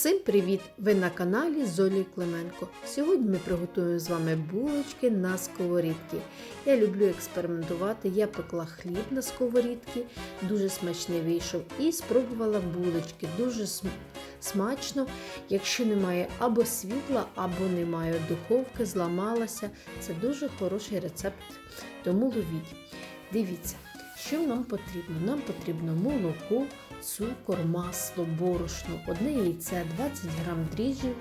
Всім привіт! Ви на каналі Золі Клименко. Сьогодні ми приготуємо з вами булочки на сковорідці. Я люблю експериментувати. Я пекла хліб на сковорідці, дуже смачний вийшов. І спробувала булочки. Дуже смачно. Якщо немає або світла, або немає духовки, зламалася. Це дуже хороший рецепт. Тому ловіть. Дивіться. Що нам потрібно? Нам потрібно молоко, цукор, масло, борошно, одне яйце, 20 грам дріжджів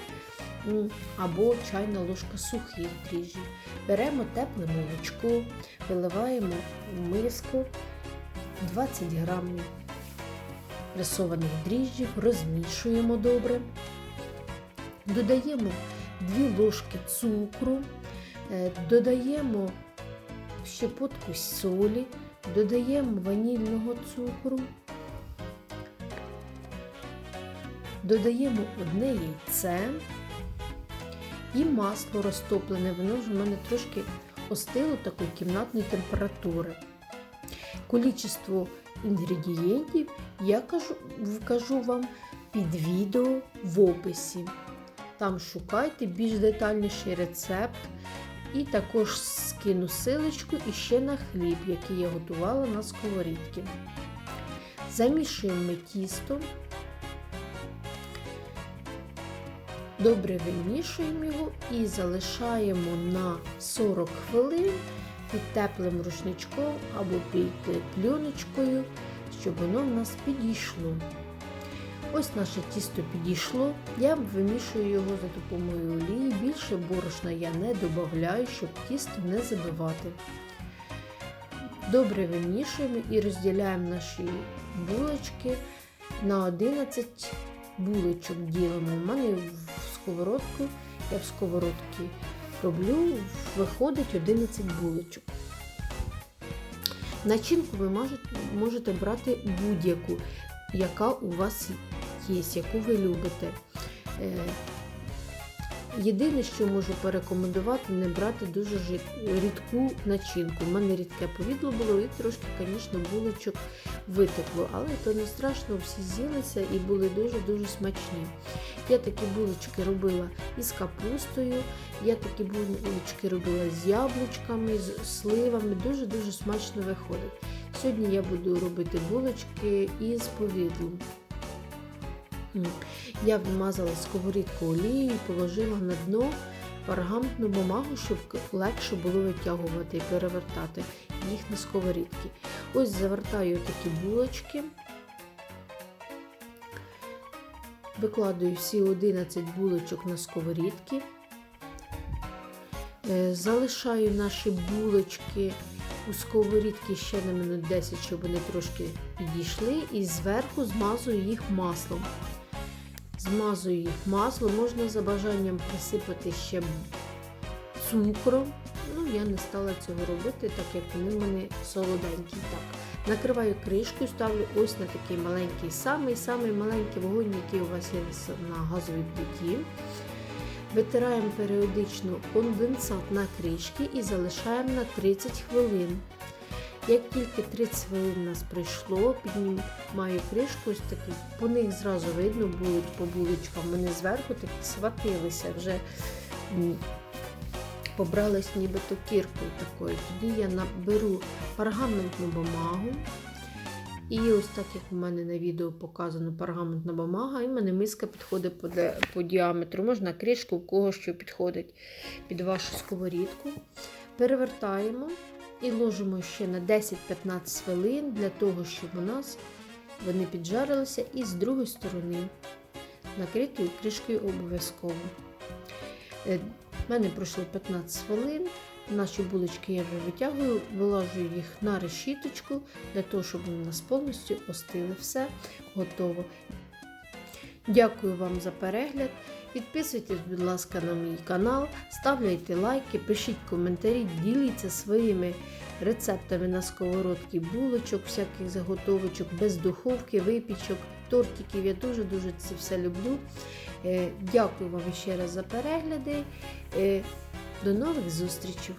або чайна ложка сухих дріжджів. Беремо тепле молочко, виливаємо в миску 20 грамів пресованих дріжджів, розмішуємо добре. Додаємо 2 ложки цукру, е, додаємо щепотку солі, додаємо ванільного цукру, додаємо одне яйце і масло розтоплене, воно вже в мене трошки остило такої кімнатної температури. Количество інгредієнтів я кажу, вкажу вам під відео в описі. Там шукайте більш детальніший рецепт. І також скину силочку і ще на хліб, який я готувала на сковорідці. Замішуємо тісто, добре вимішуємо його і залишаємо на 40 хвилин під теплим рушничком або під плюночкою, щоб воно в нас підійшло. Ось наше тісто підійшло. Я вимішую його за допомогою олії. Більше борошна я не додаю, щоб тісто не забивати. Добре вимішуємо і розділяємо наші булочки на 11 булочок ділимо. У мене сковородку, я в сковородці роблю, виходить 11 булочок. Начинку ви можете, брати будь-яку, яка у вас є, яку ви любите. Єдине, що можу порекомендувати, не брати дуже рідку начинку. У мене рідке повідло було і трошки, звісно, булочок витекло, але то не страшно, всі з'їлися і були дуже-дуже смачні. Я такі булочки робила із капустою, я такі булочки робила з яблучками, з сливами, дуже-дуже смачно виходить. Сьогодні я буду робити булочки із повідлом. Я вимазала сковорідку олією і положила на дно пергаментну бумагу, щоб легше було витягувати і перевертати їх на сковорідки. Ось завертаю такі булочки, викладаю всі 11 булочок на сковорідки, Е, залишаю наші булочки у сковорідці ще на минут 10, щоб вони трошки підійшли, і зверху змазую їх маслом. Змазую їх маслом, можна за бажанням присипати ще цукром. Ну, я не стала цього робити, так як вони в мене солоденькі. Так. Накриваю кришкою, ставлю ось на такий маленький, самий-самий маленький вогонь, який у вас є на газовій плиті. Витираємо періодично конденсат на кришки і залишаємо на 30 хвилин. Як тільки 30 хвилин нас прийшло, піднімаю кришку, ось таки, по них зразу видно будуть по булочкам. Вони зверху такі сватилися, вже побрались нібито кіркою такою. Тоді я наберу пергаментну бумагу. І ось так, як у мене на відео показано пергаментна бумага, і в мене миска підходить по, по діаметру. Можна кришку, у кого що підходить під вашу сковорідку. Перевертаємо і ложимо ще на 10-15 хвилин для того, щоб у нас вони піджарилися і з другої сторони накритою кришкою обов'язково. Е, В мене пройшло 15 хвилин. Наші булочки я вже витягую, вилажую їх на решіточку для того, щоб вони у нас повністю остили. Все готово. Дякую вам за перегляд. Підписуйтесь, будь ласка, на мій канал, ставляйте лайки, пишіть коментарі, діліться своїми рецептами на сковородки, булочок, всяких заготовочок, без духовки, випічок, тортиків. Я дуже-дуже це все люблю. Е, Дякую вам ще раз за перегляди. Е, До нових зустрічей!